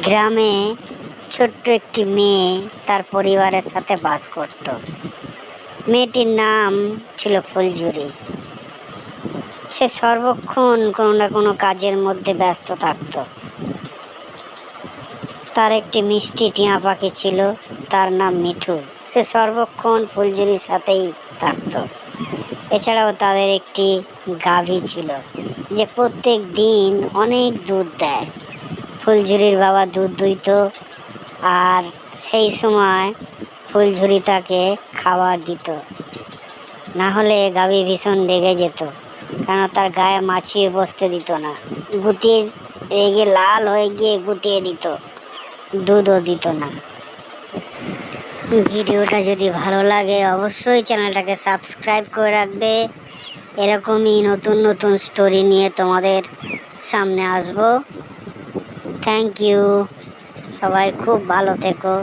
গ্রামে ছোট্ট একটি মেয়ে তার পরিবারের সাথে বাস করত। মেয়েটির নাম ছিল ফুলঝুরি। সে সর্বক্ষণ কোনো না কোনো কাজের মধ্যে ব্যস্ত থাকত। তার একটি মিষ্টি টিয়া পাখি ছিল, তার নাম মিঠু। সে সর্বক্ষণ ফুলঝুরির সাথেই থাকতো। এছাড়াও তাদের একটি গাভী ছিল, যে প্রত্যেক দিন অনেক দুধ দেয়। ফুলঝুরির বাবা দুধ দুইত আর সেই সময় ফুলঝুরি তাকে খাবার দিত। না হলে গাভী ভীষণ রেগে যেত, কেন তার গায়ে মাছিয়ে বসতে দিত না। গুটিয়ে রেগে লাল হয়ে গিয়ে গুটিয়ে দিত, দুধও দিত না। ভিডিওটা যদি ভালো লাগে অবশ্যই চ্যানেলটাকে সাবস্ক্রাইব করে রাখবে। এরকমই নতুন নতুন স্টোরি নিয়ে তোমাদের সামনে আসব। থ্যাংক ইউ সবাই খুব ভালো থেকো।